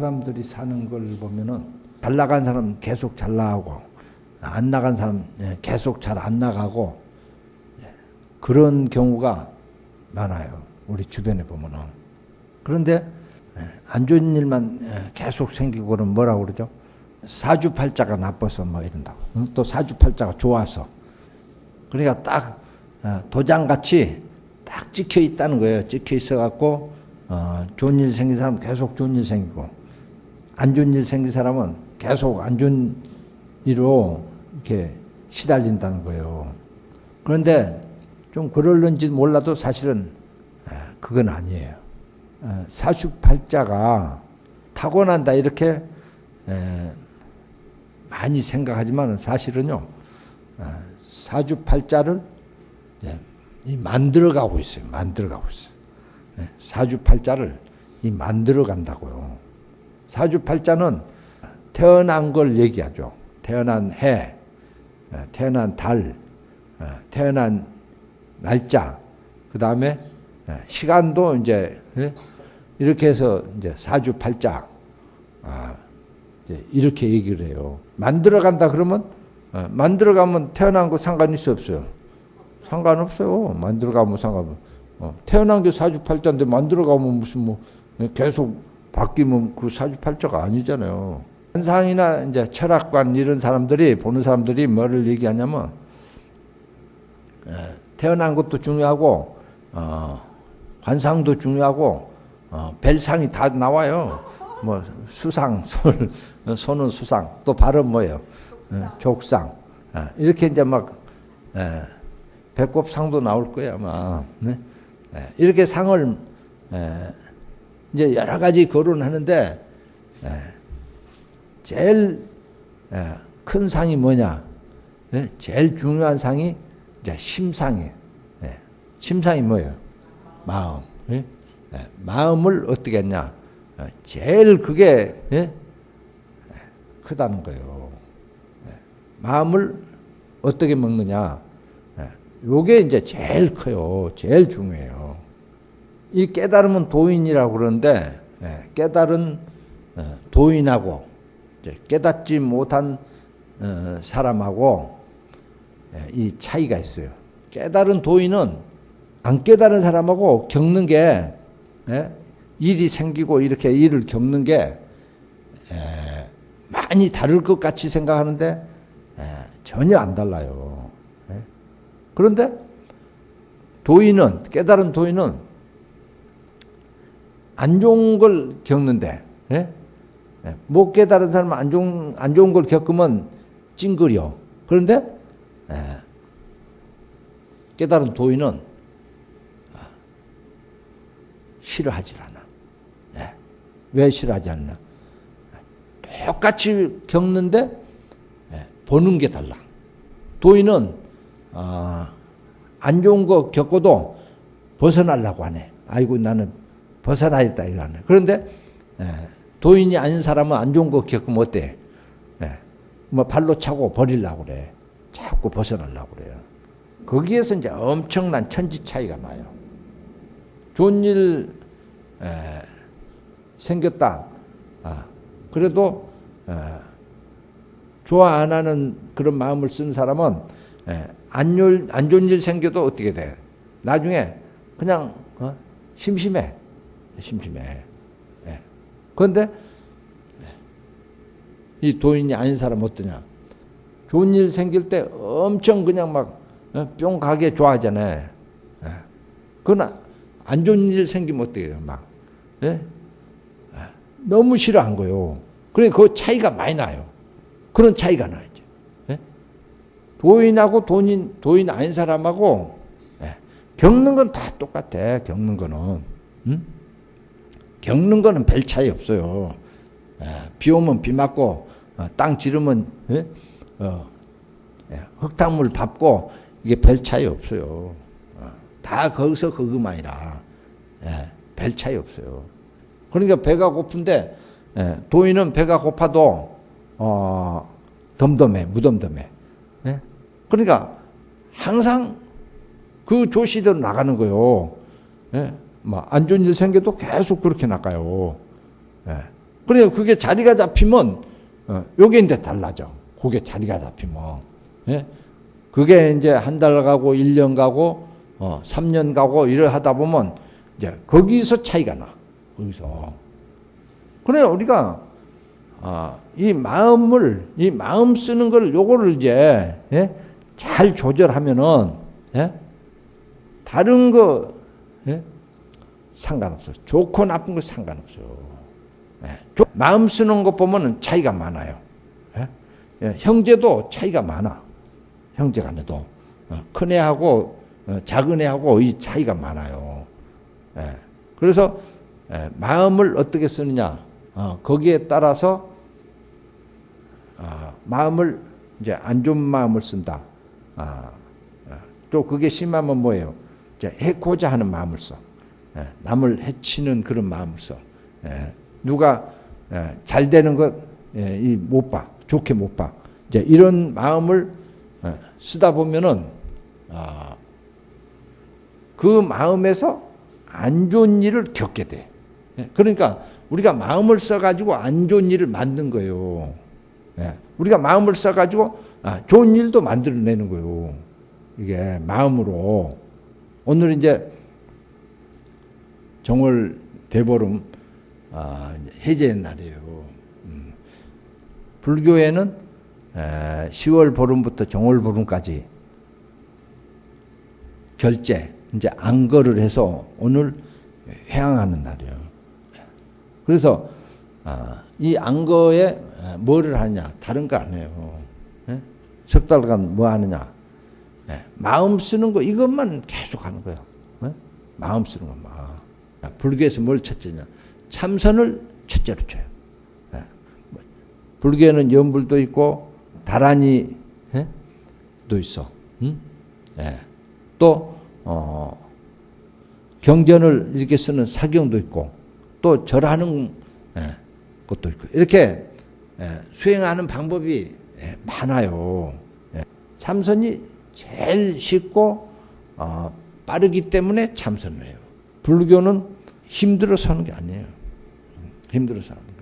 사람들이 사는 걸 보면은 잘 나간 사람 계속 잘 나가고 안 나간 사람 예, 계속 잘 안 나가고 예, 그런 경우가 많아요. 우리 주변에 보면은. 그런데 예, 안 좋은 일만 예, 계속 생기고 그러면 뭐라고 그러죠? 사주팔자가 나빠서 뭐 이런다고. 응? 또 사주팔자가 좋아서. 그러니까 딱 어, 도장같이 딱 찍혀 있다는 거예요. 찍혀 있어 갖고 어, 좋은 일 생긴 사람 은 계속 좋은 일 생기고 안 좋은 일 생긴 사람은 계속 안 좋은 일로 이렇게 시달린다는 거예요. 그런데 좀 그럴는지 몰라도 사실은 아, 그건 아니에요. 어, 사주팔자가 타고난다 이렇게 에, 많이 생각하지만 사실은요 어, 사주팔자를 만들어가고 있어요. 만들어가고 있어요. 예, 사주팔자를 이 만들어간다고요. 사주팔자는 태어난 걸 얘기하죠. 태어난 해, 예, 태어난 달, 예, 태어난 날짜, 그 다음에 시간도 이제 예, 이렇게 해서 이제 사주팔자 아, 이렇게 얘기를 해요. 만들어 간다 그러면 어, 만들어 가면 태어난 거 상관 있어 없어요? 상관 없어요. 만들어 가면 상관. 어, 태어난 게 사주팔자인데 만들어 가면 무슨 뭐 계속 바뀌면 그 사주팔자가 아니잖아요. 현상이나 이제 철학관 이런 사람들이 보는 사람들이 뭐를 얘기하냐면 에, 태어난 것도 중요하고 어, 관상도 중요하고 어, 벨상이 다 나와요. 뭐 수상, 솔, 손은 수상, 또 발은 뭐예요? 어, 족상. 어, 이렇게 이제 막 에, 배꼽상도 나올 거예요 아마. 네? 에, 이렇게 상을 에, 이제 여러 가지 거론하는데 에, 제일 에, 큰 상이 뭐냐? 에, 제일 중요한 상이 이제 심상이에요. 에, 심상이 뭐예요? 마음. 마음을 어떻게 했냐? 어, 제일 그게 에? 크다는 거예요. 마음을 어떻게 먹느냐? 요게 이제 제일 커요. 제일 중요해요. 이 깨달음은 도인이라고 그러는데 깨달은 어, 도인하고 깨닫지 못한 어, 사람하고 이 차이가 있어요. 깨달은 도인은 안 깨달은 사람하고 겪는 게 일이 생기고 이렇게 일을 겪는 게 많이 다를 것 같이 생각하는데 전혀 안 달라요. 그런데 도인은 깨달은 도인은 안 좋은 걸 겪는데 못 깨달은 사람은 안 좋은 안 좋은 걸 겪으면 찡그려. 그런데 깨달은 도인은 싫어하지 않아. 왜 싫어하지 않나? 똑같이 겪는데 보는 게 달라. 도인은 어, 안 좋은 거 겪어도 벗어나려고 하네. 아이고 나는 벗어나야겠다 이거 하네. 그런데 도인이 아닌 사람은 안 좋은 거 겪으면 어때? 뭐 발로 차고 버리려고 그래. 자꾸 벗어나려고 그래요. 거기에서 이제 엄청난 천지 차이가 나요. 좋은 일 에, 생겼다. 아, 그래도 에, 좋아 안 하는 그런 마음을 쓴 사람은 에, 안, 좋, 안 좋은 일 생겨도 어떻게 돼? 나중에 그냥 어? 심심해. 심심해. 예. 그런데 이 도인이 아닌 사람 어떠냐? 좋은 일 생길 때 엄청 그냥 막뿅 어? 가게 좋아하잖아요. 예. 그러나 안 좋은 일 생기면 해요? 막 예? 너무 싫어한 거예요. 그러니까 그 차이가 많이 나요. 그런 차이가 나요. 예? 도인하고 도인, 도인 아닌 사람하고 예. 겪는 건 다 똑같아. 겪는 거는. 응? 겪는 거는 별 차이 없어요. 예. 비 오면 비 맞고 어, 땅 지르면 예? 어, 예. 흙탕물 밟고 이게 별 차이 없어요. 어, 다 거기서 그것만이라 예. 별 차이 없어요. 그러니까 배가 고픈데 예. 도인은 배가 고파도 어, 덤덤해, 무덤덤해. 예? 그러니까 항상 그 조시대로 나가는 거요. 예? 뭐안 좋은 일 생겨도 계속 그렇게 나가요. 예. 그래 그게 자리가 잡히면 어, 요게 이제 달라져. 그게 자리가 잡히면 예? 그게 이제 한 달 가고 일년 가고 어, 3년 가고 이래 하다 보면 이제 거기서 차이가 나. 거기서. 그래 우리가 아, 이 마음을 이 마음 쓰는 걸 요거를 이제 예? 잘 조절하면은 예? 다른 거 예? 상관없어. 좋고 나쁜 거 상관없어. 예. 조- 마음 쓰는 것 보면은 차이가 많아요. 예? 예, 형제도 차이가 많아. 형제 간에도 어, 큰 애하고 어, 작은 애하고 이 차이가 많아요. 예. 그래서 예, 마음을 어떻게 쓰느냐 어, 거기에 따라서 아, 마음을 이제 안 좋은 마음을 쓴다. 아, 아, 또 그게 심하면 뭐예요? 이제 해코자 하는 마음을 써. 예, 남을 해치는 그런 써. 예, 누가 예, 잘 되는 것못 봐. 좋게 못 봐. 이제 이런 마음을 예, 쓰다 보면은 아, 그 마음에서 안 좋은 일을 겪게 돼. 예, 그러니까 우리가 마음을 써가지고 안 좋은 일을 만든 거예요. 예, 우리가 마음을 써가지고 아, 좋은 일도 만들어내는 거예요. 이게 마음으로 오늘 이제 정월 대보름 아, 해제의 날이에요. 음. 불교에는 에, 10월 보름부터 정월 보름까지 결제 이제 안거를 해서 오늘 회항하는 날이에요. 그래서 아, 이 안거에 에, 뭐를 하냐 다른 거 아니에요. 예? 석 달간 뭐 하느냐 예, 마음 쓰는 거 이것만 계속 하는 거예요. 예? 마음 쓰는. 아, 불교에서 뭘 첫째냐? 참선을 첫째로 쳐요. 예. 뭐, 불교에는 연불도 있고 다란이도 있어. 응? 예. 또 어, 경전을 이렇게 쓰는 사경도 있고 또 절하는 예, 것도 있고 이렇게 예, 수행하는 방법이 예, 많아요. 예. 참선이 제일 쉽고 어, 빠르기 때문에 참선을 해요. 불교는 힘들어서 하는 게 아니에요. 힘들어서 하는 거예요.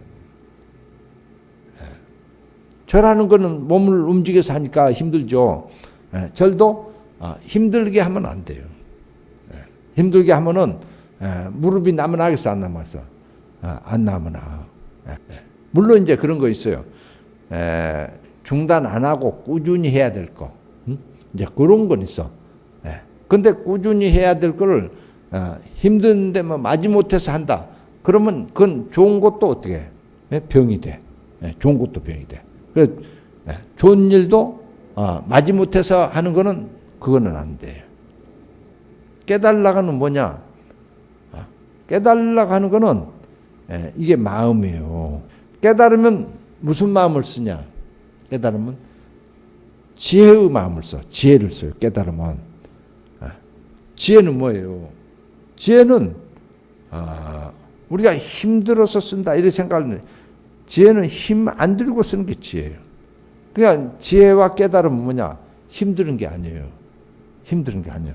예. 절하는 거는 몸을 움직여서 하니까 힘들죠. 예, 절도 어, 힘들게 하면 안 돼요. 예, 힘들게 하면은 예, 무릎이 남아나겠어 안 남았어? 아, 안 남아나. 물론 이제 그런 거 있어요. 에, 중단 안 하고 꾸준히 해야 될 거. 응? 이제 그런 건 있어. 예. 근데 꾸준히 해야 될 거를 어, 힘든데 뭐 마지못해서 한다. 그러면 그건 좋은 것도 어떻게 해? 예? 병이 돼. 예, 좋은 것도 병이 돼. 그래 예, 좋은 일도 어, 마지못해서 하는 거는 그거는 안 돼. 깨달라가는 뭐냐? 아, 깨달라가는 거는 예, 이게 마음이에요. 깨달으면 무슨 마음을 쓰냐? 깨달으면 지혜의 마음을 써. 지혜를 써요. 깨달으면. 아, 지혜는 뭐예요? 지혜는 아, 우리가 힘들어서 쓴다 이런 생각을 지혜는 힘 안 들고 쓰는 게 지혜예요. 그러니까 지혜와 깨달음은 뭐냐? 힘드는 게 아니에요. 힘드는 게 아니에요.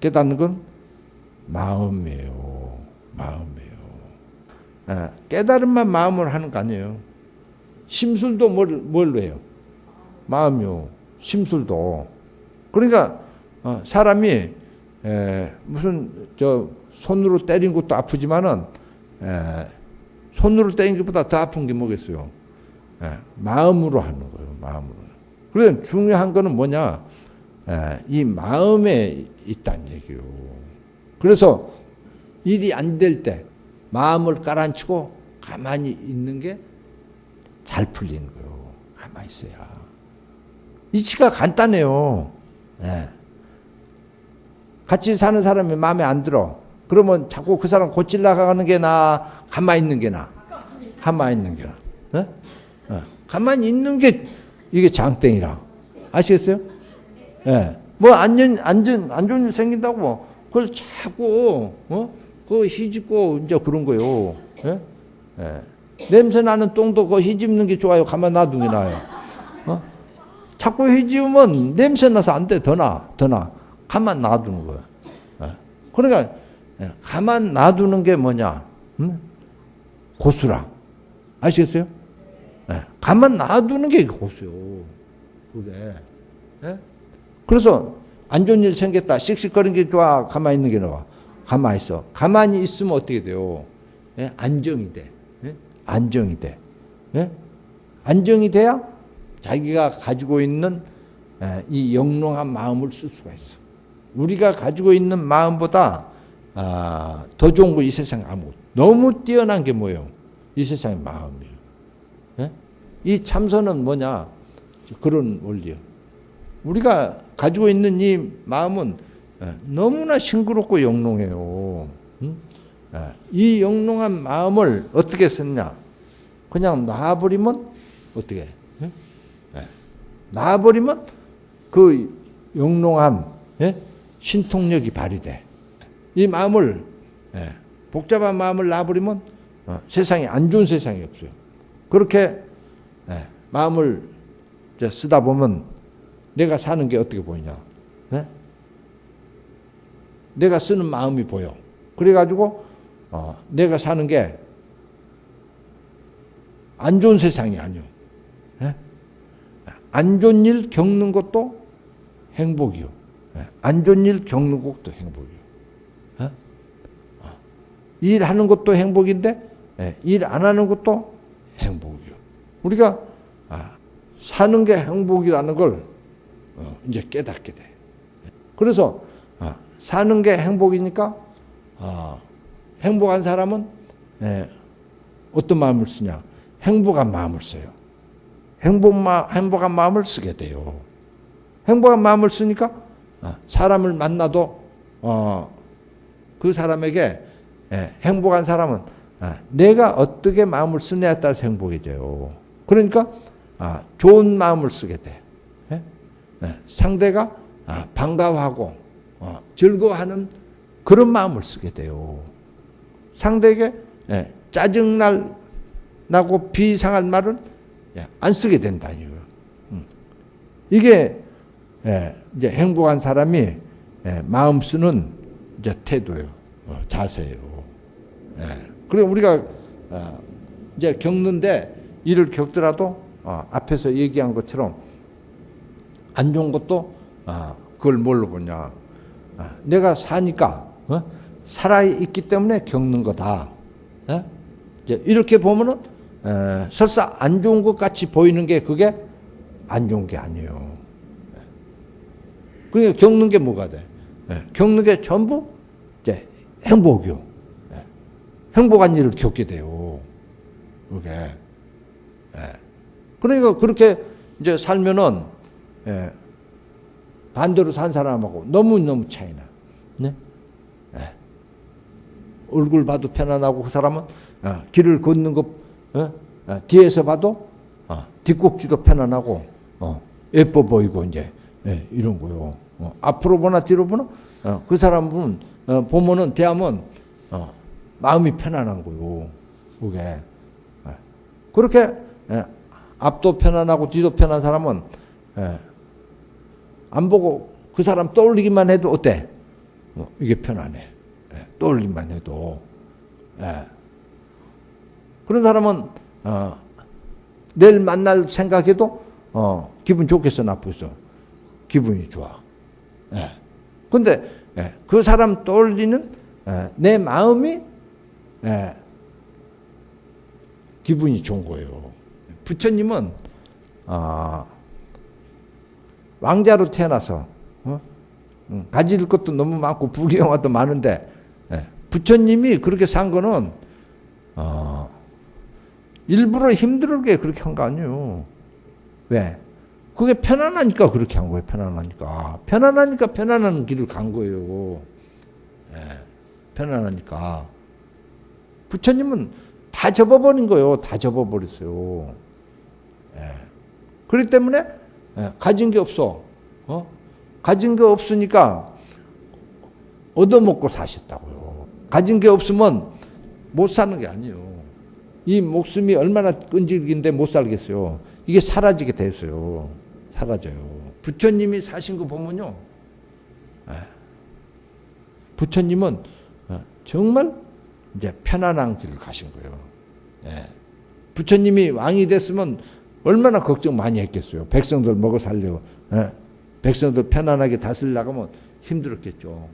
깨닫는 건 마음이에요. 마음이에요. 예, 깨달음만 마음으로 하는 거 아니에요. 심술도 뭘, 뭘로 해요? 마음이요. 심술도. 그러니까 어, 사람이 에, 무슨 저 손으로 때린 것도 아프지만은 에, 손으로 때린 것보다 더 아픈 게 뭐겠어요? 에, 마음으로 하는 거예요. 마음으로. 그래 중요한 거는 뭐냐? 에, 이 마음에 있다는 얘기요. 그래서 일이 안 될 때 마음을 깔아앉히고 가만히 있는 게 잘 풀리는 거예요. 가만히 있어야. 이치가 간단해요. 예. 같이 사는 사람이 마음에 안 들어. 그러면 자꾸 그 사람 고찔러 가는 게 나, 가만히 있는 게 나. 가만히 있는 게 나. 예? 예. 가만히 있는 게 이게 장땡이라. 아시겠어요? 예. 뭐 안전, 안전, 안 좋은 일 생긴다고 그걸 자꾸, 어? 그거 희집고 이제 그런 거요. 예? 예. 냄새 나는 똥도 그거 희집는 게 좋아요. 가만 놔두는 게 나아요. 어? 자꾸 휘지으면 냄새 나서 안 돼. 더 나, 더 나. 가만 놔두는 거야. 예. 그러니까 예, 가만 놔두는 게 뭐냐? 응? 고수라. 아시겠어요? 예, 가만 놔두는 게 고수요. 그게. 예? 그래서 안 좋은 일 생겼다. 씩씩거리는 게 좋아. 가만히 있는 게 나아. 가만히 있어. 가만히 있으면 어떻게 돼요? 예? 안정이 돼. 예? 안정이 돼. 예? 안정이 돼야 자기가 가지고 있는 예, 이 영롱한 마음을 쓸 수가 있어. 우리가 가지고 있는 마음보다 아, 더 좋은 거 이 세상에 아무 너무 뛰어난 게 뭐예요? 이 세상의 마음이에요. 예? 이 참선은 뭐냐? 그런 원리요. 우리가 가지고 있는 이 마음은 예, 너무나 싱그럽고 영롱해요. 음? 예, 이 영롱한 마음을 어떻게 쓰냐? 그냥 놔버리면 어떻게? 예? 예. 놔버리면 그 영롱한 예? 신통력이 발휘돼. 이 마음을 예, 복잡한 마음을 놔버리면 어, 세상에 안 좋은 세상이 없어요. 그렇게 예, 마음을 쓰다 보면 내가 사는 게 어떻게 보이냐? 예? 내가 쓰는 마음이 보여. 그래가지고 어, 내가 사는 게 안 좋은 세상이 아니요. 예? 안 좋은 일 겪는 것도 행복이요. 예? 안 좋은 일 겪는 것도 행복이요. 일하는 것도 행복인데 예, 일안 하는 것도 행복이요. 우리가 아, 사는 게 행복이라는 걸 어, 이제 깨닫게 돼. 그래서 아, 사는 게 행복이니까 아, 행복한 사람은 예, 어떤 마음을 쓰냐? 행복한 마음을 써요. 행복 마, 행복한 마음을 쓰게 돼요. 행복한 마음을 쓰니까 아, 사람을 만나도 어, 그 사람에게 예, 행복한 사람은 아, 내가 어떻게 마음을 쓰냐에 따라서 행복해져요. 그러니까 아, 좋은 마음을 쓰게 돼. 예? 예, 상대가 아, 반가워하고 어, 즐거워하는 그런 마음을 쓰게 돼요. 상대에게 예, 짜증날 나고 비상한 말은 예, 안 쓰게 된다니요. 음. 이게 예, 이제 행복한 사람이 예, 마음 쓰는 이제 태도예요, 어, 자세예요. 예. 그리고 우리가 어, 이제 겪는데 일을 겪더라도 어, 앞에서 얘기한 것처럼 안 좋은 것도 아, 그걸 뭘로 보냐? 아, 내가 사니까 어? 살아 있기 때문에 겪는 거다. 이렇게 보면은 에, 설사 안 좋은 것 같이 보이는 게 그게 안 좋은 게 아니에요. 그러니까 겪는 게 뭐가 돼? 예, 겪는 게 전부 이제 행복이요. 예, 행복한 일을 겪게 돼요. 그게. 예. 그러니까 그렇게 이제 살면은 예, 반대로 산 사람하고 너무 너무 차이나. 네? 예. 얼굴 봐도 편안하고 그 사람은 어, 길을 걷는 것 어? 어, 뒤에서 봐도 어, 뒷꼭지도 편안하고 어, 예뻐 보이고 이제 예, 이런 거요. 어, 앞으로 보나 뒤로 보나 어, 그 사람은 어, 보면은 대하면 어, 마음이 편안한 거요. 그게 예. 그렇게 예, 앞도 편안하고 뒤도 편한 사람은 예, 안 보고 그 사람 떠올리기만 해도 어때? 어, 이게 편안해. 예, 떠올리기만 해도. 예. 그런 사람은 어, 내일 만날 생각해도 어, 기분 좋겠어 나쁘겠어 기분이 좋아. 예. 근데 예, 그 사람 떠올리는 예, 내 마음이 예, 기분이 좋은 거예요. 부처님은 아, 왕자로 태어나서 어? 음, 가질 것도 너무 많고 부귀영화도 많은데 예, 부처님이 그렇게 산 거는 어, 일부러 힘들게 그렇게 한 거 아니에요. 왜? 그게 편안하니까 그렇게 한 거예요. 편안하니까. 편안하니까 편안한 길을 간 거예요. 예, 편안하니까. 부처님은 다 접어버린 거예요. 다 접어버렸어요. 예. 그렇기 때문에 예, 가진 게 없어. 어? 가진 게 없으니까 얻어먹고 사셨다고요. 가진 게 없으면 못 사는 게 아니에요. 이 목숨이 얼마나 끈질긴데 못 살겠어요. 이게 사라지게 됐어요. 사라져요. 부처님이 사신 거 보면요. 부처님은 어, 정말 이제 편안한 길을 가신 거예요. 예. 부처님이 왕이 됐으면 얼마나 걱정 많이 했겠어요. 백성들 먹어 살려고. 예. 백성들 편안하게 다스리려고 하면 힘들었겠죠.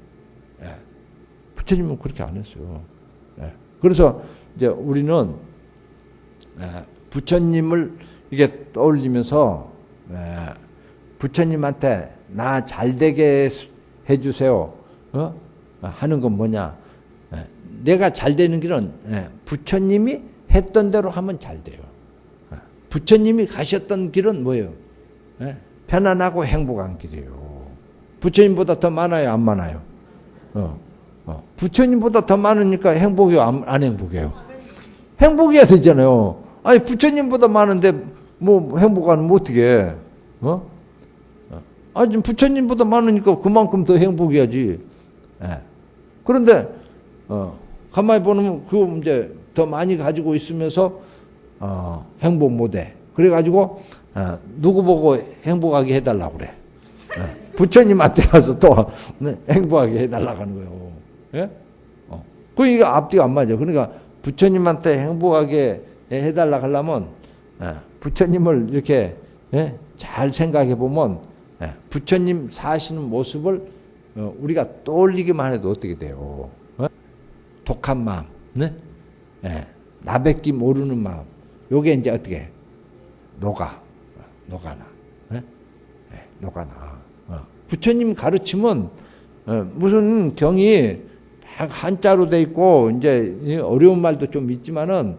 예. 부처님은 그렇게 안 했어요. 예. 그래서 이제 우리는 예, 부처님을 이게 떠올리면서 예, 부처님한테 나 잘되게 해주세요. 어? 하는 건 뭐냐? 예, 내가 잘 되는 길은 예, 부처님이 했던 대로 하면 잘 돼요. 예, 부처님이 가셨던 길은 뭐예요? 예, 편안하고 행복한 길이에요. 부처님보다 더 많아요, 안 많아요? 어, 어. 부처님보다 더 많으니까 행복이요, 안, 안 행복해요? 행복해야 되잖아요. 아니 부처님보다 많은데 뭐 행복하면 어떻게 해? 어? 아 지금 부처님보다 많으니까 그만큼 더 행복해야지. 예. 그런데 어, 가만히 보면 그 이제 더 많이 가지고 있으면서 어, 행복 못해. 그래가지고 어, 누구 보고 행복하게 해달라고 그래. 예. 부처님한테 가서 또 네, 행복하게 해달라고 하는 거예요. 예? 어. 그 이게 앞뒤가 안 맞아. 그러니까 부처님한테 행복하게 해달라고 하려면 예, 부처님을 이렇게 예, 잘 생각해 보면 예, 부처님 사시는 모습을 어, 우리가 떠올리기만 해도 어떻게 돼요? 어? 독한 마음, 네? 예, 나밖에 모르는 마음. 요게 이제 어떻게 녹아, 어, 녹아나, 예? 예, 녹아나. 어. 부처님 가르침은 어, 무슨 경이 막 한자로 돼 있고 이제 어려운 말도 좀 있지만은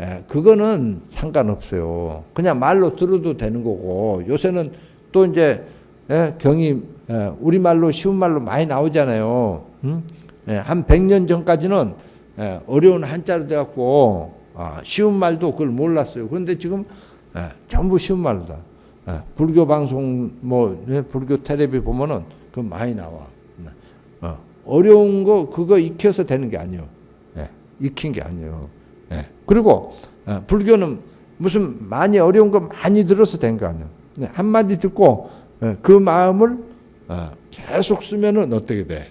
예, 그거는 상관없어요. 그냥 말로 들어도 되는 거고 요새는 또 이제 예, 경이 예, 우리 말로 쉬운 말로 많이 나오잖아요. 음? 예, 한 100년 전까지는 예, 어려운 한자로 돼 갖고 아, 쉬운 말도 그걸 몰랐어요. 그런데 지금 예, 전부 쉬운 말로다. 예, 불교 방송 뭐 예, 불교 텔레비 보면은 그 많이 나와. 어, 어려운 거 그거 익혀서 되는 게 아니에요. 예, 익힌 게 아니에요. 예. 그리고 어, 불교는 무슨 많이 어려운 거 많이 들어서 된 거 아니에요. 네, 한마디 듣고 예, 그 마음을 어, 계속 쓰면은 어떻게 돼?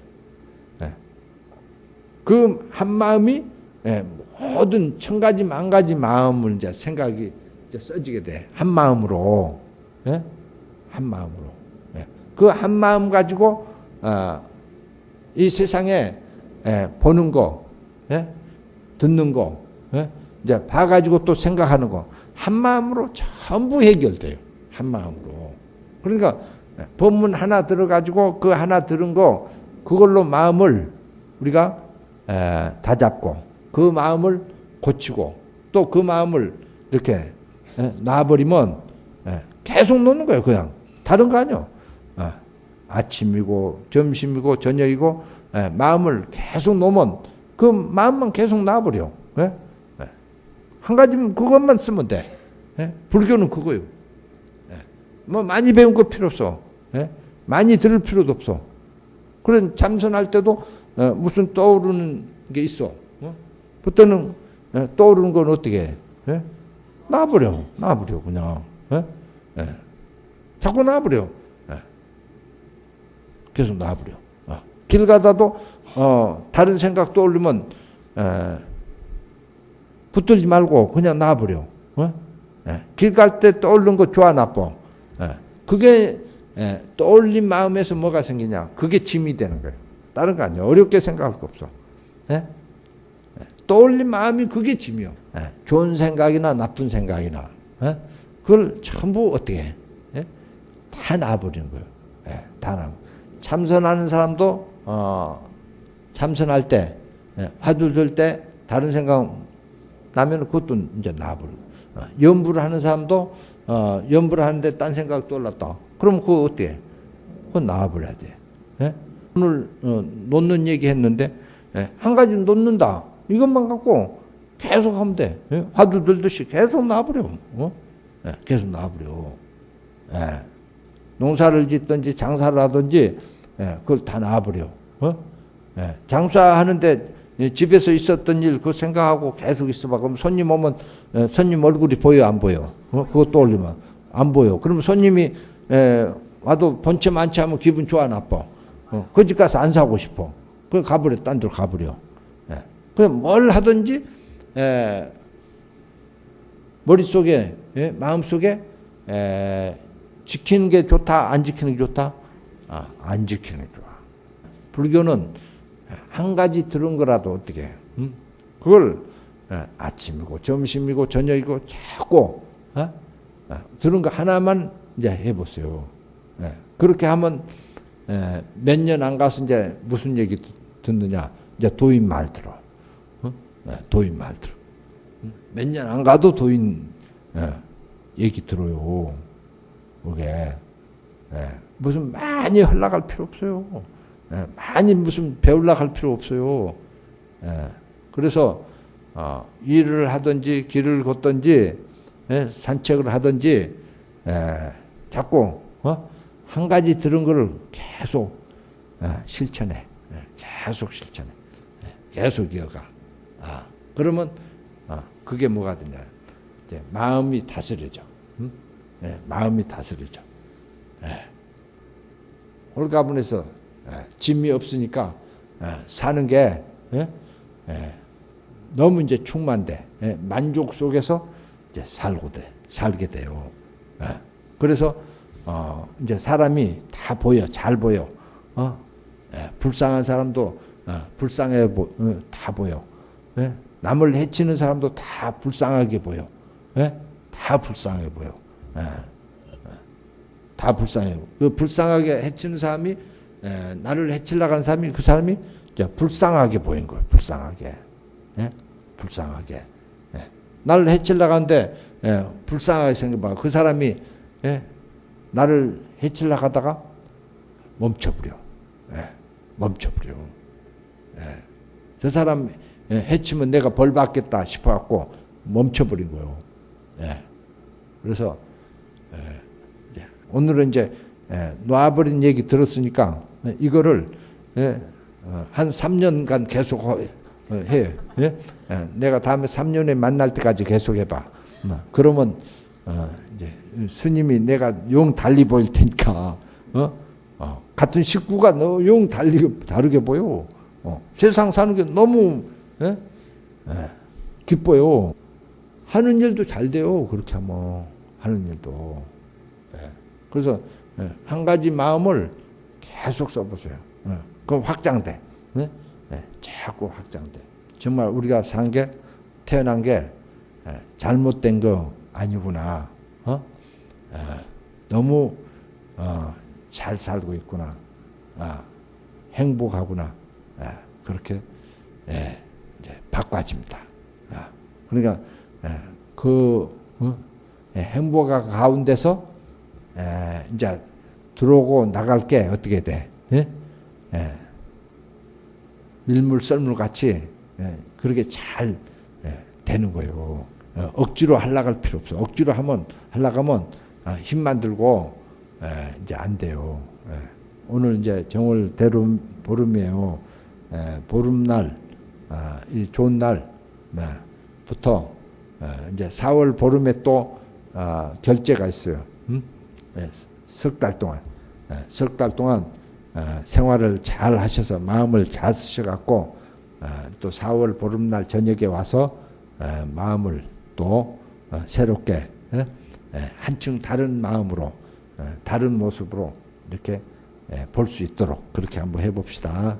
예. 그한 마음이 예, 모든 천 가지 만 가지 마음을 이제 생각이 이제 써지게 돼. 한 마음으로. 예? 한 마음으로. 예. 그한 마음 가지고 어, 이 세상에 예, 보는 거, 예? 듣는 거, 예? 이제 봐가지고 또 생각하는 거, 한 마음으로 전부 해결돼요. 한 마음으로. 그러니까 예, 법문 하나 들어가지고 그 하나 들은 거, 그걸로 마음을 우리가 에, 다잡고 그 마음을 고치고 또 그 마음을 이렇게 에, 놔버리면 에, 계속 놓는 거예요. 그냥 다른 거 아니요. 아, 아침이고 점심이고 저녁이고 에, 마음을 계속 놓으면 그 마음만 계속 놔버려. 예? 예. 한 가지면 그것만 쓰면 돼. 예? 불교는 그거요. 예. 뭐 많이 배운 거 필요 없어. 예? 많이 들을 필요도 없어. 그런 참선할 때도 어, 무슨 떠오르는 게 있어. 어? 그때는 예, 떠오르는 건 어떻게 해? 예? 놔버려. 놔버려 그냥. 예? 예. 자꾸 놔버려. 예. 계속 놔버려. 어. 길 가다도 어, 다른 생각 떠올리면 에, 붙들지 말고 그냥 놔버려. 어? 길갈 때 떠오르는 거 좋아 나빠. 에, 그게 에, 떠올린 마음에서 뭐가 생기냐? 그게 짐이 되는 거예요. 다른 거 아니야. 어렵게 생각할 거 없어. 에? 떠올린 마음이 그게 짐이요. 에, 좋은 생각이나 나쁜 생각이나 에? 그걸 전부 어떻게 해? 에? 다 놔버리는 거예요. 에, 다 놔. 참선하는 사람도 어, 참선할 때 예, 화두 들 때 다른 생각 나면 그것도 이제 놔버리고 어, 연부를 하는 사람도 어, 연부를 하는데 딴 생각 떠올랐다. 그럼 그거 어때? 그건 놔버려야 돼. 예? 오늘 어, 놓는 얘기 했는데 예, 한 가지 놓는다. 이것만 갖고 계속 하면 돼. 예? 화두 들듯이 계속 놔버려. 어? 예, 계속 놔버려. 예. 농사를 짓든지 장사를 하든지 예, 그걸 다 놔버려. 어? 예, 장사하는데 집에서 있었던 일 그 생각하고 계속 있어봐. 그럼 손님 오면 예, 손님 얼굴이 보여 안 보여? 어? 그거 떠올리면 안 보여. 그럼 손님이 예, 와도 본체 많지 하면 기분 좋아 나빠. 어, 그 집 가서 안 사고 싶어. 그 가버려 딴데 가버려. 예. 그럼 뭘 하든지 예, 머릿속에 예? 마음속에 에, 지키는 게 좋다 안 지키는 게 좋다 아, 안 지키는 게 좋아 불교는 한 가지 들은 거라도 어떻게 음? 그걸 예, 아침이고 점심이고 저녁이고 자꾸 어? 아, 들은 거 하나만 이제 해보세요. 예, 그렇게 하면 예, 몇 년 안 가서 이제 무슨 얘기 듣- 듣느냐? 이제 도인 말 들어. 어? 예, 도인 말 들어. 몇 년 안 가도 도인 예, 얘기 들어요. 그게 예, 무슨 많이 흘러갈 필요 없어요. 예, 많이 무슨 갈 필요 없어요. 예, 그래서 어, 일을 하든지 길을 걷든지 예, 산책을 하든지 예, 자꾸 어? 한 가지 들은 거를 계속 어, 실천해. 예, 계속 실천해. 예, 계속 이어가. 아, 그러면 어, 그게 뭐가 되냐? 이제 마음이 다스려져. 음? 예, 마음이 다스려져. 예. 홀가분해서 예, 짐이 없으니까 예, 사는 게 너무 이제 충만돼. 예, 만족 속에서 이제 살고 돼. 살게 돼요. 예. 그래서 어, 이제 사람이 다 보여. 잘 보여. 어? 예, 불쌍한 사람도 어, 불쌍해 보, 어, 다 보여. 예? 남을 해치는 사람도 다 불쌍하게 보여. 예? 다 불쌍해 보여. 예. 다 불쌍해. 그 불쌍하게 해치는 사람이 에, 나를 해치려고 한 사람이 그 사람이 불쌍하게 보인 거예요. 불쌍하게. 예? 불쌍하게. 예. 나를 해치려고 하는데 예, 불쌍하게 생각봐. 그 사람이 예, 나를 해치려고 하다가 멈춰버려. 예, 멈춰버려. 예. 저 사람 예, 해치면 내가 벌 받겠다 싶어갖고 멈춰버린 거예요. 예. 그래서 예, 오늘은 이제 예, 놔버린 얘기 들었으니까 예, 이거를 예, 어, 한 3년간 계속 어, 어, 해. 내가 다음에 3년에 만날 때까지 계속 해봐. 어, 그러면 스님이 내가 용 달리 보일 테니까 어? 어, 같은 식구가 너 용 달리 다르게 보여. 어, 세상 사는 게 너무 예? 예, 기뻐요. 하는 일도 잘 돼요. 그렇게 하면 하는 일도. 예. 그래서 예, 한 가지 마음을 계속 써보세요. 예. 그럼 확장돼. 자꾸 확장돼. 정말 우리가 산 게 태어난 게 예, 잘못된 거 아니구나. 어? 예, 너무 어, 잘 살고 있구나. 아, 행복하구나. 예, 그렇게 예, 이제 바꿔집니다. 아, 그러니까 예, 그 어? 예, 행복한 가운데서 예, 이제 들어오고 나갈 게 어떻게 돼? 예? 예. 밀물 썰물 같이 예, 그렇게 잘 예, 되는 거예요. 어, 억지로 하려갈 필요 없어. 억지로 하면 하려가면 아, 힘만 들고 예, 이제 안 돼요. 예. 오늘 이제 정월 대름 보름이에요. 예, 보름날 아, 이 좋은 날부터 어, 이제 4월 보름에 또 아, 결제가 있어요. 음? 예, 석달 동안 예, 석달 동안 어, 생활을 잘 하셔서 마음을 잘 쓰셔갖고 어, 또 4월 보름날 저녁에 와서 어, 마음을 또 어, 새롭게 한층 다른 마음으로 어, 다른 모습으로 이렇게 볼 수 있도록 그렇게 한번 해봅시다.